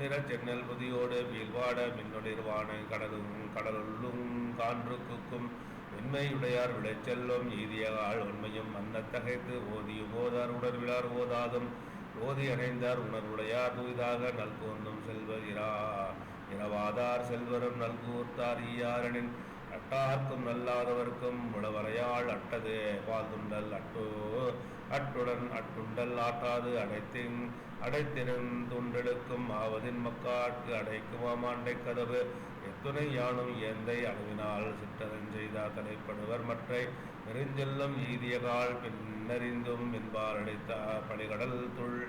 பொன்னிற சென்னல் புதியோடு வீழ்வாட மின்னொளிர்வான கடலும் கடலுள்ளும் கான்று குக்கும். வெண்மையுடையார் விளைச்செல்லும் ஈதியகால் உண்மையும் மன்னத்தகைத்து ஓதியும் ஓதார் உணர்விழார் ஓதாதும். ஓதி அணைந்தார் உணர்வுடையார் தூய்தாக நல்கூர்ந்தும் செல்வர் இரா இரவாதார் செல்வரும் நல்கூர்த்தார் ஈயாரனின். அட்டார்க்கும் நல்லாதவர்க்கும் உளவரையாள் அட்டது பால்துண்டல் அட்டு அட்டுடன் அட்டுண்டல் ஆட்டாது அடைத்தின் அடைத்திரும் துண்டெடுக்கும் ஆவதின் மக்காட்கு அடைக்கும் ஆண்டை கதவு. எத்துணை யானும் ஏந்தை அளவினால் சிற்றதன் செய்தார் தடைப்படுவர் மற்றை. நெருஞ்செல்லும் ஈதியகால் பின்னறிந்தும் என்பார் அடைத்த பழிகடல் துள்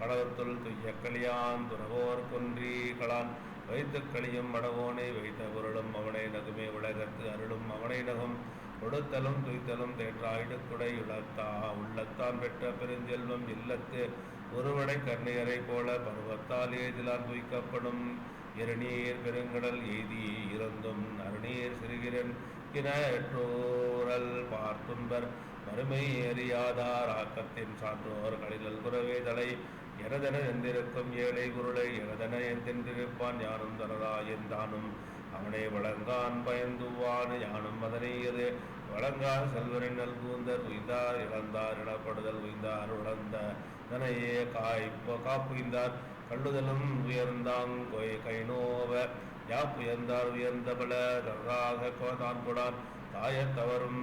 கடவுத்துள் துய்யக்களியான் துறவோர் கொன்றி களான் வைத்து களியும் மடவோனை வைத்த பொருளும் அவனை நகுமே உலகத்து அருளும் அவனை நகும். கொடுத்தலும் துய்த்தலும் தேற்றாயிடுக்குடை உலத்தா உள்ளத்தான் பெற்ற பெருஞ்செல்வம் இல்லத்து ஒருவனை கர்ணியரை போல பருவத்தால் ஏதிலான் துய்க்கப்படும். இருநீர் பெருங்கடல் எய்தி இறந்தும் அருநீர் சிறுகிறன் கிணற்றோரல் பார்த்தும்பர். மறுமை எறியாதார் ஆக்கத்தின் சான்றோர் கடிதல் குறவே தலை. எனதென எந்திருக்கும் ஏழை குருளை எனதென எந்தென்றிருப்பான் யானும் தனதா என்றானும் அவனை வழங்கான் பயந்துவான் யானும் அதனையது வழங்கார் செல்வரின் நல்கூந்தர் உய்ந்தார் இழந்தார் இடப்படுதல் உய்ந்தார் உழந்த தனையே காய்ப்ப காப்புய்ந்தார் கள்ளுதலும் உயர்ந்தாங் கொய் கைநோவ யாப்புயர்ந்தார் உயர்ந்தபல தனதாக தான் கொடான். தாயத்தவரும்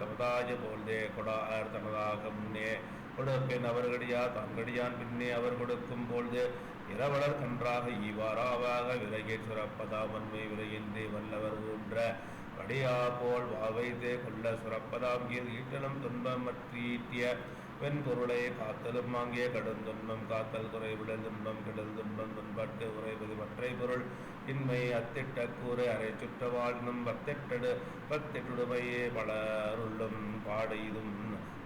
தமதாய போல்தே கொடார் தனதாக முன்னே கொடுப்பின் அவர்கடியா தாங்கடியான் பின்னே அவர் கொடுக்கும் பொழுது இரவலர் கன்றாக ஈவாராவாக விரையே சுரப்பதா வன்மை விரையின்றி வல்லவர் ஊன்ற படியா போல் வாவைதே கொள்ள சுரப்பதாம் கீழ் ஈட்டலும் துன்பம் மற்றீட்டிய பெண் பொருளை காத்தலும் வாங்கிய கடும் துன்பம் காத்தல் குறைவிடல் துன்பம் கெடல் துன்பம் துன்பட்டு உறைவது மற்றை பொருள். இன்மை அத்திட்ட கூறு அரை சுற்ற வாழ்னும் பத்திட்டடு பத்திட்டுடுமையே பலருள்ளும் பாடியதும்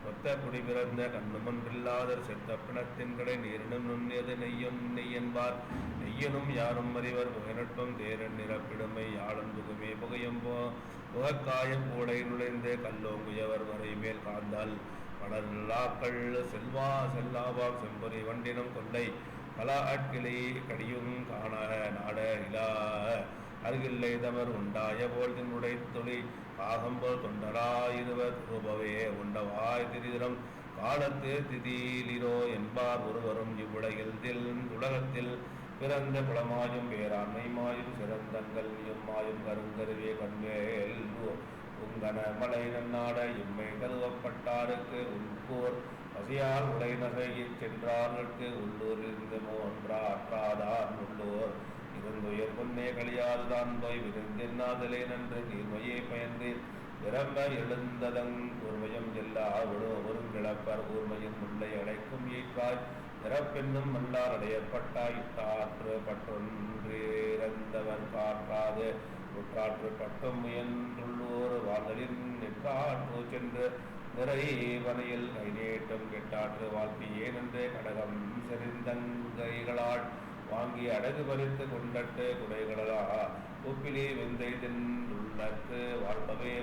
ஒத்த குடி பிறந்த கண்ணுமன்றில்லாதர் செத்த பிணத்தின் கடை நீரினும் நுண்ணியது நெய்யும் நெய்யன்பார் நெய்யனும் யாரும் அறிவர் புகைநட்பம் தேரன் நிறப்பிடுமை யாழும் புகுமே புகையும் போ புகக்காயம் கூடை நுழைந்து கல்லோங்குயவர் வரை மேல் காந்தால் படர்லாக்கள் செல்வா செல்லாவாம் செம்பொறி வண்டினம் கொள்ளை கலா ஆட்கிளை கடியும் காண நாட இலா அருகில்லை தவர் உண்டாய போல் தின்னுடை துளி காகம்போல் தொண்டராயிருவர் ரூபவே உண்டவாய் திரிதிரம். காலத்து திதிலிரோ என்பார் ஒருவரும் இவ்வுலகில் உலகத்தில் பிறந்த குளமாயும் பேராண்மைமாயும் சிறந்தங்கள் மாயும் கருங்கருவே கண்மேல் உங்கன மலை நன்னாட இம்மை கருவப்பட்டாருக்கு உட்கூர் பசியால் உடை நகையில் சென்றார்களுக்கு உள்ளூர் இருந்து உள்ளூர். பெருந்துயர் முன்னே கழியாதுதான் நோய் விருந்தினாதலே நன்று. நீர்மையே பயந்து நிரம்ப எழுந்ததங் கூர்மையும் எல்லா ஒரு கிளப்பர் ஊர்மையின் முல்லை அடைக்கும் ஈக்காய் நிறப்பெண்ணும் மல்லார் அடையப்பட்டாய். இட்டாற்று பற்றொன்றிறந்தவர் காற்றாது. உட்காற்று பட்டும் முயன்றுள்ளோர் வாழ்தலின் நிற்காற்று சென்று. நிறைவனையில் கை நீட்டும் கெட்டாற்று வாழ்த்தி ஏனென்று கடகம் செறிந்தங்கைகளால் வாங்கி அடகு பறித்து கொண்டட்டு குடைகளா ஒப்பிலே வெந்தை தின்றுள்ளத்து வாழ்பவே.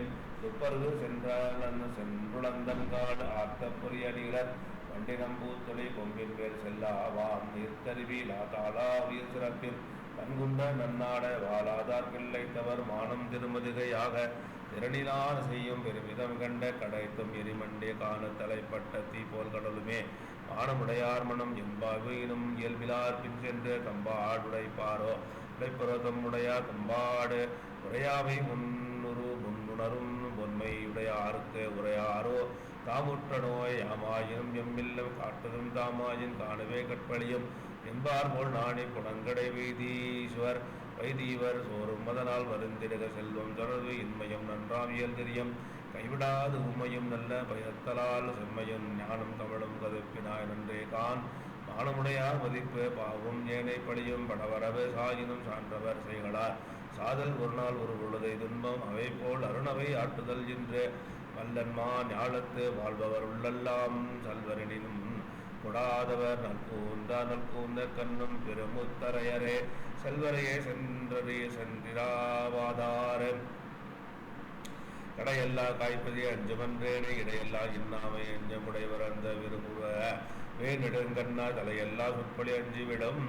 துப்பருகு சென்றான் சென்றுளந்தன்காடு ஆர்த்த பொறியடிகளர் வண்டி நம்பூத்துளை கொம்பின் பேர் செல்லாவாம் நீர்த்தருவி லாதாளா உயிர் சிறப்பில் கண்குண்ட நன்னாட வாழாதார் பிள்ளை தவறு மானம் திருமதிகையாக. திரணிலான செய்யும் பெருமிதம் கண்ட கடைத்தும் எரிமண்டே காண தலைப்பட்ட தீ போல் கடலுமே. ஆனமுடையார் மனம் என்பாவினும் இயல்பிலார் பின் சென்று கம்பாடுடைப்பாரோ உடைப்பரோ உடையார் கம்பாடு உரையாவை முன்னுரு முன்னுணரும் பொன்மையுடையாருக்கு உரையாரோ. தாமுற்ற நோய் யாமாயினும் எம்மில்லம் காட்டதும் தாமாயின் காணவே கற்பழியும். என்பார் போல் நாணி புனங்கடை வைதீஸ்வர் வைதீவர் சோறும் மதனால் வருந்திடுக செல்வம் தொடர்பு இன்மயம் நன்றாவியல் தெரியும். கைவிடாது உமையும் நல்ல பயத்தலால் செம்மையும் ஞானம் தமிழும் கதப்பினாய் நன்றே கான் மானமுடையார் மதிப்பு பாவும் ஏனை படியும் படவரவு சாயினும் சான்றவர் செய்களார். சாதல் ஒரு நாள் ஒரு பொழுதை துன்பம் அவை போல் அருணவை ஆட்டுதல் என்று வல்லன்மா ஞாலத்து வாழ்பவர் உள்ளெல்லாம் சல்வரனினும் கொடாதவர் நல்கூந்த நல்கூந்த கண்ணும் பெருமுத்தரையரே. செல்வரையே சென்றரே சென்றிராவாதாரன் கடையெல்லா காய்ப்பதி அஞ்சுமன்றேனே இடையெல்லா இன்னாமை அஞ்சமுடைவர் அந்த விரும்புவ. வேநெடுங்கண்ணா தலையெல்லா சொற்பொழி அஞ்சுவிடும்.